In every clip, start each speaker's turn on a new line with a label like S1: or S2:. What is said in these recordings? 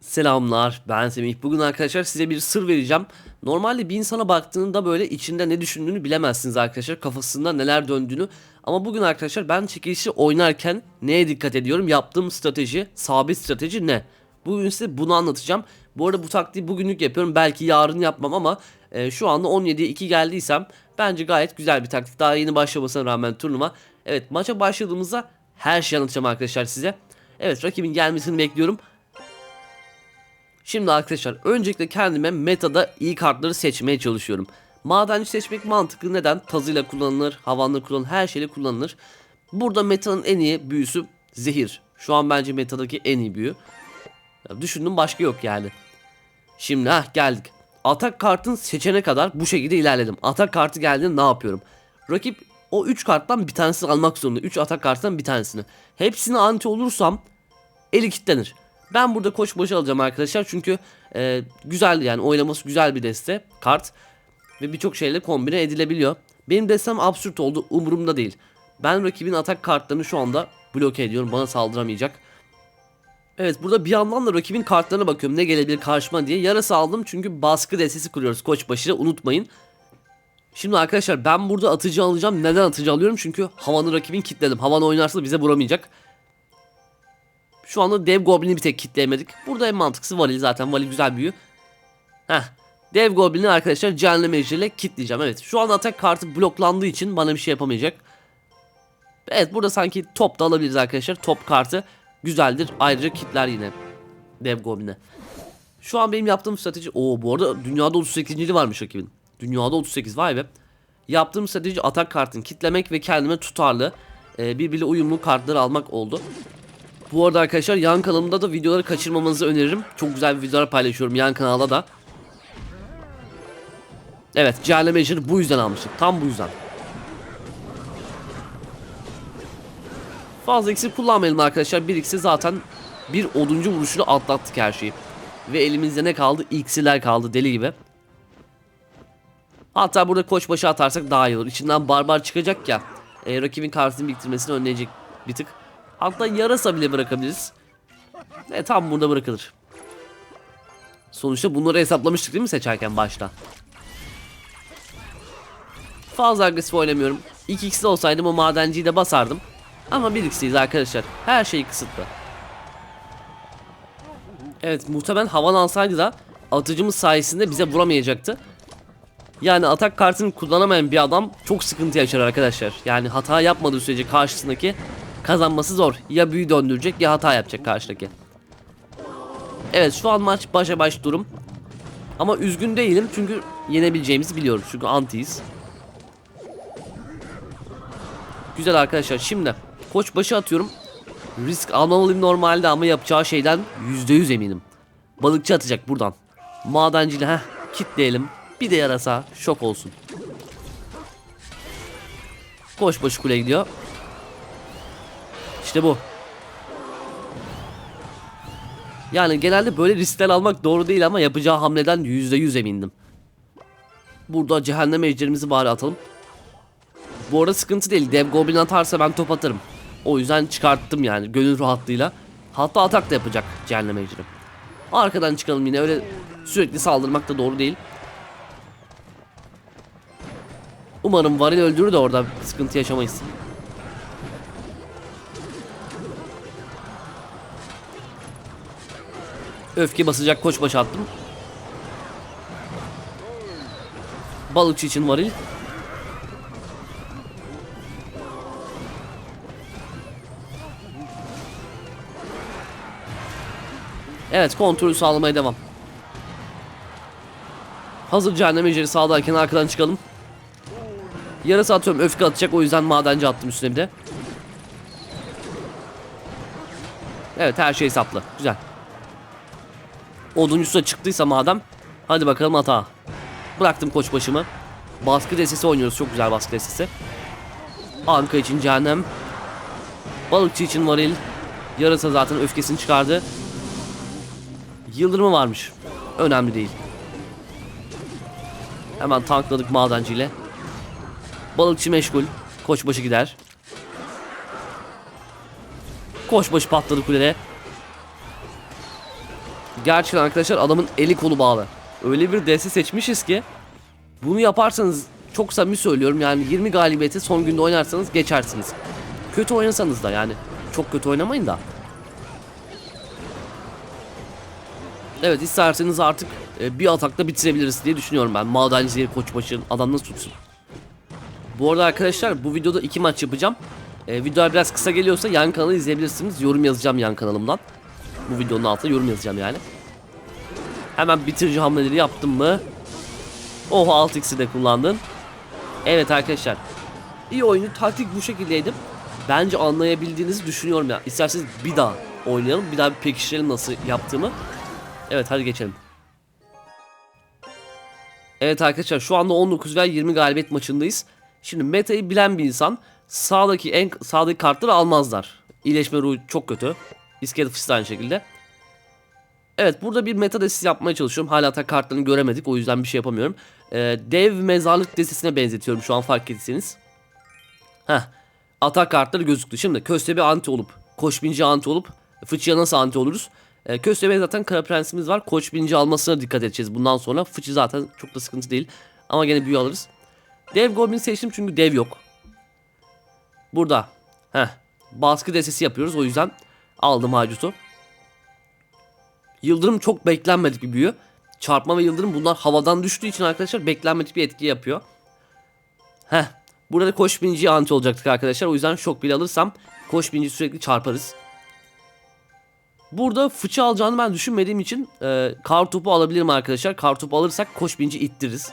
S1: Selamlar ben Semih. Bugün arkadaşlar size bir sır vereceğim. Normalde bir insana baktığında böyle içinde ne düşündüğünü bilemezsiniz arkadaşlar. Kafasında neler döndüğünü. Ama bugün arkadaşlar ben çekilişi oynarken neye dikkat ediyorum? Yaptığım strateji, sabit strateji ne? Bugün size bunu anlatacağım. Bu arada bu taktiği bugünlük yapıyorum. Belki yarın yapmam ama e, şu anda 17'ye 2 geldiysem bence gayet güzel bir taktik. Daha yeni başlamasına rağmen turnuva. Evet maça başladığımızda her şeyi anlatacağım arkadaşlar size. Evet rakibin gelmesini bekliyorum. Şimdi arkadaşlar öncelikle kendime metada iyi kartları seçmeye çalışıyorum. Madenci seçmek mantıklı neden? Tazıyla kullanılır, havanla kullanılır, her şeyle kullanılır. Burada metanın en iyi büyüsü zehir. Şu an bence metadaki en iyi büyü. Ya düşündüm başka yok yani. Şimdi ha geldik. Atak kartın seçene kadar bu şekilde ilerledim. Atak kartı geldiğinde ne yapıyorum? Rakip o 3 karttan bir tanesini almak zorunda. 3 atak kartından bir tanesini. Hepsini anti olursam eli kilitlenir. Ben burada koç başı alacağım arkadaşlar çünkü e, güzel yani oynaması güzel bir deste kart ve birçok şeyle kombine edilebiliyor. Benim destem absürt oldu umurumda değil. Ben rakibin atak kartlarını şu anda bloke ediyorum bana saldıramayacak. Evet burada bir yandan da rakibin kartlarına bakıyorum ne gelebilir karşıma diye. Yarası aldım çünkü baskı destesi kuruyoruz koç başıyla unutmayın. Şimdi arkadaşlar ben burada atıcı alacağım. Neden atıcı alıyorum? Çünkü havanı rakibin kitledim. Havan oynarsa bize vuramayacak. Şu anda dev goblini bir tek kitleyemedik. Burada en mantıklısı Valil zaten. Valil güzel büyü. Heh. Dev goblini arkadaşlar cehennem ejderiyle kitleyeceğim. Evet şu an atak kartı bloklandığı için bana bir şey yapamayacak. Evet burada sanki top da alabiliriz arkadaşlar. Top kartı güzeldir. Ayrıca kitler yine dev gobline. Şu an benim yaptığım strateji... Oo bu arada dünyada 38. varmış rakibin. Dünyada 38 vay be. Yaptığım strateji atak kartını kitlemek ve kendime tutarlı e, birbiriyle uyumlu kartları almak oldu. Bu arada arkadaşlar yan kanalımda da videoları kaçırmamanızı öneririm. Çok güzel videolar paylaşıyorum yan kanalda da. Evet cehennem ejderi bu yüzden almıştık. Tam bu yüzden. Fazla iksir kullanmayalım arkadaşlar. Bir iksir zaten bir oduncu vuruşuyla atlattık her şeyi. Ve elimizde ne kaldı? İksirler kaldı deli gibi. Hatta burada koç başı atarsak daha iyi olur. İçinden barbar çıkacak ya. E, rakibin kartını biriktirmesini önleyecek bir tık. Hatta yarasa bile bırakabiliriz. E tam burada bırakılır. Sonuçta bunları hesaplamıştık değil mi seçerken başta? Fazla agresif oynamıyorum. 2x'de olsaydım o madenciyi de basardım. Ama 1x'deyiz arkadaşlar. Her şey kısıtlı. Evet muhtemelen havan alsaydı da atıcımız sayesinde bize vuramayacaktı. Yani atak kartını kullanamayan bir adam çok sıkıntı yaşar arkadaşlar. Yani hata yapmadığı sürece karşısındaki kazanması zor. Ya büyü döndürecek ya hata yapacak karşıdaki. Evet şu an maç başa baş durum. Ama üzgün değilim çünkü yenebileceğimizi biliyorum. Çünkü antiyiz. Güzel arkadaşlar şimdi koç başı atıyorum. Risk almamalıyım normalde ama yapacağı şeyden %100 eminim. Balıkçı atacak buradan. Madenciyle heh kitleyelim. Bir de yarasa şok olsun. Koş başı kule gidiyor. İşte bu. Yani genelde böyle riskler almak doğru değil ama yapacağı hamleden %100 emindim. Burada cehennem ejderimizi bari atalım. Bu arada sıkıntı değil. Dev Goblin atarsa ben top atarım. O yüzden çıkarttım yani gönül rahatlığıyla. Hatta atak da yapacak cehennem ejderi. Arkadan çıkalım yine öyle sürekli saldırmak da doğru değil. Umarım varil öldürür de orada sıkıntı yaşamayız. Öfke basacak koç başı attım. Balıkçı için varil. Evet kontrolü sağlamaya devam. Hazır cehennem ejderi sağdayken arkadan çıkalım. Yarısı atıyorum öfke atacak o yüzden madenci attım üstüne bir de. Evet her şey hesaplı. Güzel. Oduncusu da çıktıysa madem. Hadi bakalım hata. Bıraktım koç başımı. Baskı destesi oynuyoruz. Çok güzel baskı destesi. Anka için cehennem. Balıkçı için varil. Yarasa zaten öfkesini çıkardı. Yıldırımı varmış. Önemli değil. Hemen tankladık madenciyle. Balıkçı meşgul. Koçbaşı gider. Koçbaşı patladı kulede. Gerçekten arkadaşlar adamın eli kolu bağlı. Öyle bir DS seçmişiz ki bunu yaparsanız çok samimi söylüyorum yani 20 galibiyeti son günde oynarsanız geçersiniz. Kötü oynasanız da yani çok kötü oynamayın da. Evet isterseniz artık e, bir atakta bitirebiliriz diye düşünüyorum ben. Maden Zehir Koçbaşı'nın adam nasıl tutsun. Bu arada arkadaşlar bu videoda iki maç yapacağım. E, videolar biraz kısa geliyorsa yan kanalı izleyebilirsiniz. Yorum yazacağım yan kanalımdan. Bu videonun altına yorum yazacağım yani. Hemen bitirici hamleleri yaptım mı? Oha 6x'i de kullandın. Evet arkadaşlar. İyi oyunu taktik bu şekildeydi. Bence anlayabildiğinizi düşünüyorum ya. İsterseniz bir daha oynayalım. Bir daha bir pekiştirelim nasıl yaptığımı. Evet hadi geçelim. Evet arkadaşlar şu anda 19 veya 20 galibiyet maçındayız. Şimdi metayı bilen bir insan sağdaki en sağdaki kartları almazlar. İyileşme ruhu çok kötü. İskelet fıstı aynı şekilde. Evet burada bir meta destesi yapmaya çalışıyorum. Hala ta kartlarını göremedik o yüzden bir şey yapamıyorum. Ee, dev mezarlık destesine benzetiyorum şu an fark ettiyseniz. Heh. Atak kartları gözüktü. Şimdi Köstebe anti olup, Koç Binci anti olup, Fıçı'ya nasıl anti oluruz? Ee, Köstebe zaten Kara Prensimiz var. Koç Binci almasına dikkat edeceğiz bundan sonra. Fıçı zaten çok da sıkıntı değil. Ama gene büyü alırız. Dev Goblin seçtim çünkü dev yok. Burada. Heh. Baskı destesi yapıyoruz o yüzden aldım Hacutu. Yıldırım çok beklenmedik bir büyü. Çarpma ve yıldırım bunlar havadan düştüğü için arkadaşlar beklenmedik bir etki yapıyor. Heh. Burada koş binci anti olacaktık arkadaşlar. O yüzden şok bile alırsam koş binci sürekli çarparız. Burada fıçı alacağını ben düşünmediğim için e, kar topu alabilirim arkadaşlar. Kar topu alırsak koş binci ittiririz.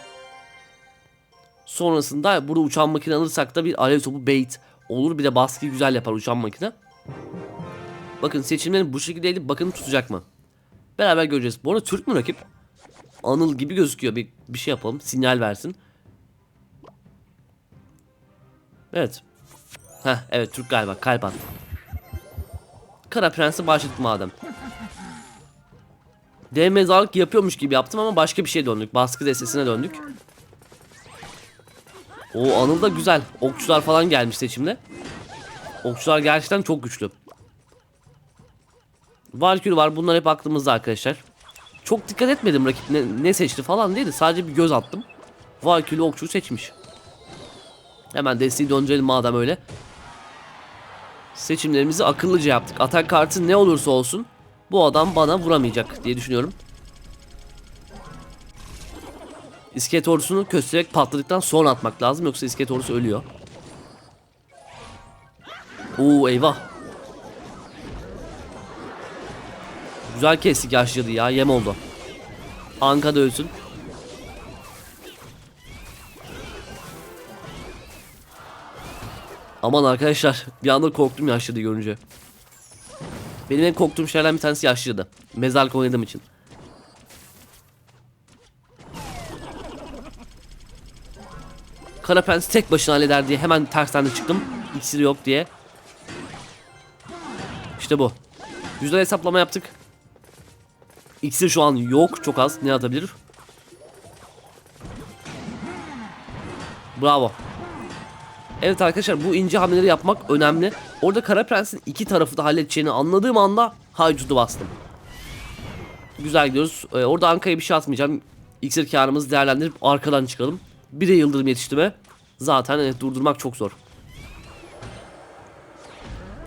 S1: Sonrasında burada uçan makine alırsak da bir alev topu bait olur. Bir de baskıyı güzel yapar uçan makine. Bakın seçimlerin bu şekildeydi. Bakın tutacak mı? Beraber göreceğiz. Bu arada Türk mü rakip? Anıl gibi gözüküyor. Bir, bir şey yapalım. Sinyal versin. Evet. Heh, evet Türk galiba. Kalp attı. Kara Prens'i başladık madem. Dev mezarlık yapıyormuş gibi yaptım ama başka bir şey döndük. Baskı destesine döndük. O Anıl da güzel. Okçular falan gelmiş seçimde. Okçular gerçekten çok güçlü. Valkyrie var. Bunlar hep aklımızda arkadaşlar. Çok dikkat etmedim rakip ne, ne seçti falan değil de sadece bir göz attım. Valkyrie okçuyu seçmiş. Hemen desteği döndürelim madem öyle. Seçimlerimizi akıllıca yaptık. Atak kartı ne olursa olsun bu adam bana vuramayacak diye düşünüyorum. İskelet ordusunu köstebek patladıktan sonra atmak lazım yoksa iskelet ordusu ölüyor. Oo eyvah. Güzel kestik yaşladı ya yem oldu. Anka da ölsün. Aman arkadaşlar bir anda korktum yaşlıdı görünce. Benim en korktuğum şeylerden bir tanesi yaşlıdı. Mezarlık oynadığım için. Kara Prens tek başına halleder diye hemen tersten de çıktım. İksiri yok diye. İşte bu. Güzel hesaplama yaptık. İksir şu an yok. Çok az. Ne atabilir? Bravo. Evet arkadaşlar bu ince hamleleri yapmak önemli. Orada Kara Prens'in iki tarafı da halledeceğini anladığım anda Haycut'u bastım. Güzel gidiyoruz. Ee, orada Anka'ya bir şey atmayacağım. İksir karımızı değerlendirip arkadan çıkalım. Bir de yıldırım yetişti mi? Zaten evet, durdurmak çok zor.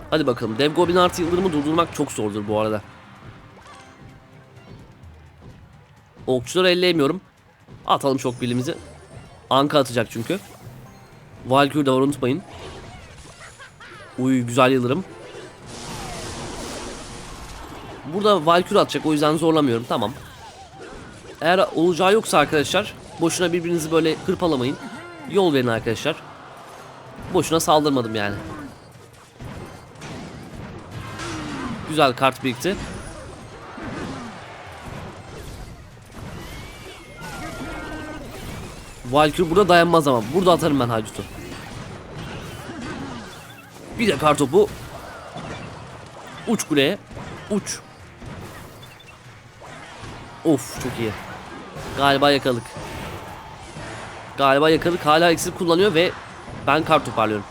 S1: Hadi bakalım. Dev Goblin artı yıldırımı durdurmak çok zordur bu arada. Okçuları elleyemiyorum. Atalım çok bilimizi. Anka atacak çünkü. Valkyrie de var unutmayın. Uy güzel yıldırım. Burada Valkyrie atacak o yüzden zorlamıyorum tamam. Eğer olacağı yoksa arkadaşlar boşuna birbirinizi böyle hırpalamayın. Yol verin arkadaşlar. Boşuna saldırmadım yani. Güzel kart birikti. Valkyrie burada dayanmaz ama. Burada atarım ben Haydut'u. Bir de kartopu. Uç kuleye. Uç. Of çok iyi. Galiba yakaladık. Galiba yakaladık. Hala iksir kullanıyor ve ben kart toparlıyorum.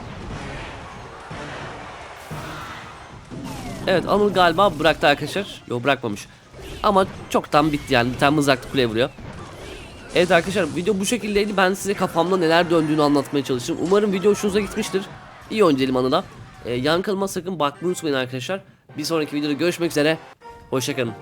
S1: Evet Anıl galiba bıraktı arkadaşlar. Yok bırakmamış. Ama çoktan bitti yani. Bir tane mızraklı kuleye vuruyor. Evet arkadaşlar video bu şekildeydi. Ben size kafamda neler döndüğünü anlatmaya çalıştım. Umarım video hoşunuza gitmiştir. İyi oyuncu anıda. Ee, yan kanalıma sakın bakmayı unutmayın arkadaşlar. Bir sonraki videoda görüşmek üzere. Hoşçakalın.